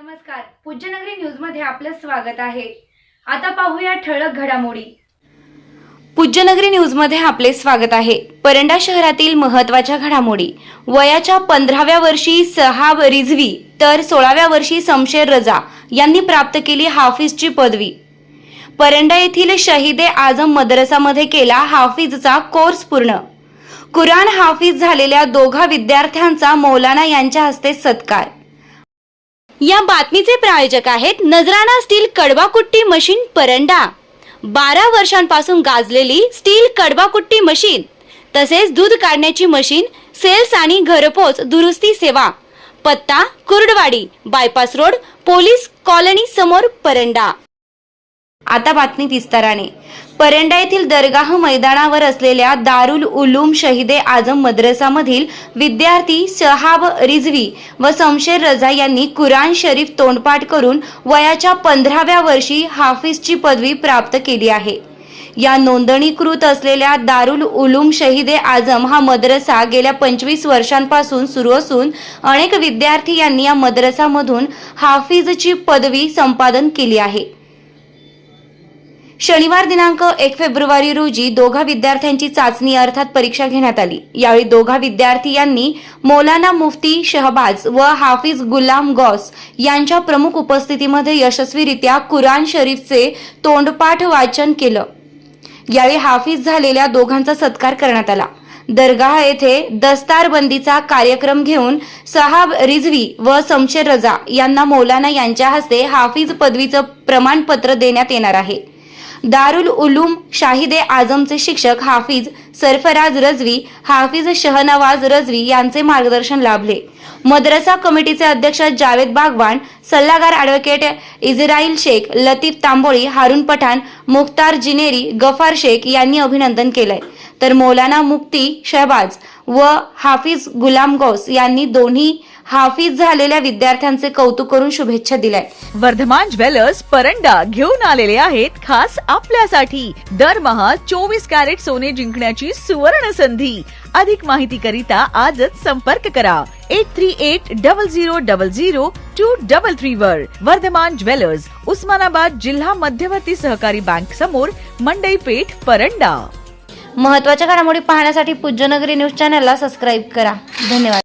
नमस्कार. पूज्यनगरी न्यूजमध्ये आपलं स्वागत आहे. आता पाहूया ठळक घडामोडी. पूज्यनगरी न्यूजमध्ये आपले स्वागत आहे. परंडा शहरातील महत्त्वाच्या घडामोडी. वयाच्या पंधराव्या वर्षी सहाब रिझवी तर सोळाव्या वर्षी समशेर रजा यांनी प्राप्त केली हाफिजची पदवी. परंडा येथील शहीदे आझम मदरसामध्ये केला हाफिजचा कोर्स पूर्ण. कुराण हाफिज झालेल्या दोघा विद्यार्थ्यांचा मौलाना यांच्या हस्ते सत्कार. या बातमीचे प्रायोजक आहेत नजराणा स्टील कडवाकुट्टी मशीन परंडा. बारा वर्षांपासून गाजलेली स्टील कडवाकुट्टी मशीन तसेच दूध काढण्याची मशीन सेल्स आणि घरपोच दुरुस्ती सेवा. पत्ता Kurduwadi bypass road police colony समोर परंडा. आता बातमी विस्ताराने. परंडा येथील दरगाह मैदानावर असलेल्या दारुल उलूम शहीदे आझम मद्रसामधील विद्यार्थी शहाब रिझवी व शमशेर रजा यांनी कुराण शरीफ तोंडपाठ करून वयाच्या पंधराव्या वर्षी हाफिजची पदवी प्राप्त केली आहे. या नोंदणीकृत असलेल्या दारुल उलूम शहीदे आझम हा मद्रसा गेल्या पंचवीस वर्षांपासून सुरू असून अनेक विद्यार्थी यांनी या मद्रसामधून हाफिजची पदवी संपादन केली आहे. शनिवार दिनांक एक फेब्रुवारी रोजी दोघा विद्यार्थ्यांची चाचणी अर्थात परीक्षा घेण्यात आली. यावेळी दोघा विद्यार्थी यांनी मौलाना मुफ्ती शहबाज व हाफिज गुलाम गौस यांच्या प्रमुख उपस्थितीमध्ये यशस्वीरित्या कुराण शरीफचे तोंडपाठ वाचन केलं. यावेळी हाफिज झालेल्या दोघांचा सत्कार करण्यात आला. दरगाह येथे दस्तारबंदीचा कार्यक्रम घेऊन सहाब रिझवी व समशेर रजा यांना मौलाना यांच्या हस्ते हाफिज पदवीचं प्रमाणपत्र देण्यात येणार आहे. दारुल उलूम शाहिदे आझमचे शिक्षक हाफिज सरफराज रजवी हाफिज शहनवाज रजवी यांचे मार्गदर्शन लाभले. मद्रसा कमिटीचे अध्यक्ष जावेद बागवान सल्लागार ॲडव्होकेट इस्राईल शेख लतीफ तांबोळी हारून पठाण मुख्तार जिनेरी गफार शेख यांनी अभिनंदन केलंय. तर मौलाना मुक्ती शहबाज व हाफिज गुलाम गौस यांनी दोन्ही हाफिज झालेल्या विद्यार्थ्यांचे कौतुक करून शुभेच्छा दिल्या. वर्धमान ज्वेलर्स परंडा घेऊन आलेले आहेत खास आपल्यासाठी. दरमहा चोवीस कॅरेट सोने जिंकण्याची सुवर्ण संधी अधिक माहिती करिता आजच संपर्क करा. Eight three eight double zero double zero two double three वर. वर्धमान ज्वेलर्स उस्मानाबाद जिल्हा मध्यवर्ती सहकारी बँक समोर मंडई पेठ परंडा. महत्त्वाच्या घडामोडी पाहण्यासाठी पूज्यनगरी न्यूज चॅनलला सबस्क्राईब करा. धन्यवाद.